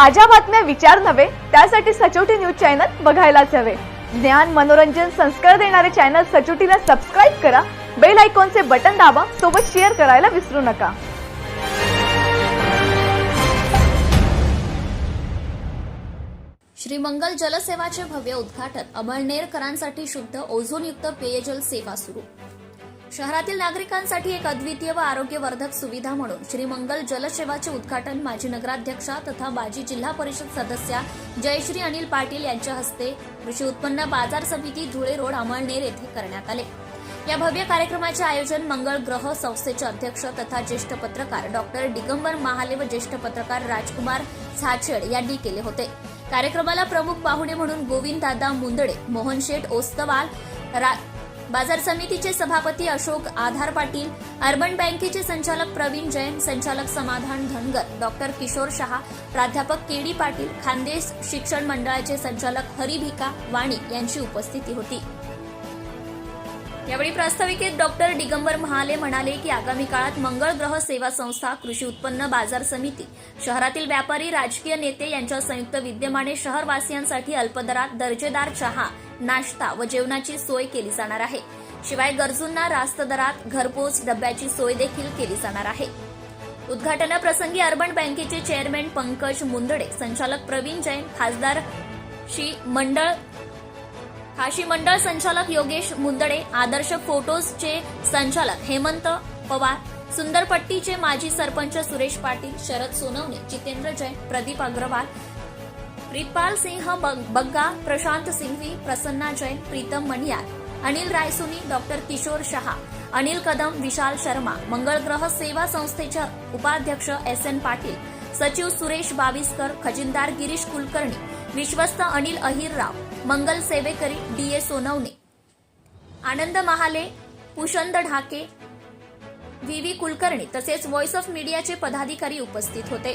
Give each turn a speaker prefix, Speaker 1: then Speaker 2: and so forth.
Speaker 1: ताज्या बातम्या विचार नव्हे त्यासाठी सचोटी न्यूज चॅनल बघायलाच हवे. ज्ञान मनोरंजन संस्कार देणारे चॅनल सचोटीला सबस्क्राईब करा बेल आयकॉनचे बटन दाबा सोबत शेअर करायला विसरू नका.
Speaker 2: श्रीमंगल जलसेवाचे भव्य उद्घाटन अमळनेरकरांसाठी शुद्ध ओझोनयुक्त पेयजल सेवा सुरू. शहरातील नागरिकांसाठी एक अद्वितीय व आरोग्यवर्धक सुविधा म्हणून श्रीमंगल जलसेवाचे उद्घाटन माजी नगराध्यक्षा तथा माजी जिल्हा परिषद सदस्या जयश्री अनिल पाटील यांच्या हस्ते कृषी उत्पन्न बाजार समिती धुळे रोड अमळनेर येथे करण्यात आले. या भव्य कार्यक्रमाचे आयोजन मंगळ ग्रह संस्थेचे अध्यक्ष तथा ज्येष्ठ पत्रकार डॉक्टर दिगंबर महाले व ज्येष्ठ पत्रकार राजकुमार झाछेड यांनी केले होते. कार्यक्रमाला प्रमुख पाहुणे म्हणून गोविंद दादा मुंदडे मोहन शेठ ओस्तवाल रा- बाजार समितीचे सभापती अशोक आधार पाटील अर्बन बँकेचे संचालक प्रवीण जैन संचालक समाधान धनगर डॉक्टर किशोर शहा प्राध्यापक के डी पाटील खानदेश शिक्षण मंडळाचे संचालक हरी भिका वाणी यांची उपस्थिती होती. यावेळी प्रास्ताविकेत डॉक्टर दिगंबर महाले म्हणाले की आगामी काळात मंगळ ग्रह सेवा संस्था कृषी उत्पन्न बाजार समिती शहरातील व्यापारी राजकीय नेते यांच्या संयुक्त विद्यमाने शहरवासियांसाठी अल्पदरात दर्जेदार चहा नाश्ता व जेवणाची सोय केली जाणार आहे. शिवाय गरजूंना रास्त दरात घरपोच डब्याची सोय देखील केली जाणार आहे. उद्घाटनाप्रसंगी अर्बन बँकेचे चेअरमॅन पंकज मुंदडे संचालक प्रवीण जैन खासदार श्री मंडळ खाशी मंडळ संचालक योगेश मुंदडे आदर्श फोटोजचे संचालक हेमंत पवार सुंदरपट्टीचे माजी सरपंच सुरेश पाटील शरद सोनवणे जितेंद्र जैन प्रदीप अग्रवाल प्रितपाल सिंह बग- बग्गा प्रशांत सिंघवी प्रसन्ना जैन प्रीतम मणियार अनिल रायसोनी डॉक्टर किशोर शहा अनिल कदम विशाल शर्मा मंगळग्रह सेवा संस्थेच्या उपाध्यक्ष एस एन पाटील सचिव सुरेश बाविस्कर खजिनदार गिरीश कुलकर्णी विश्वस्त अनिल अहिरराव मंगल सेवेकरी D A Sonawane. Anand Mahale पुषंद Dhake V V Kulkarni तसेच व्हॉइस ऑफ मीडियाचे पदाधिकारी उपस्थित होते.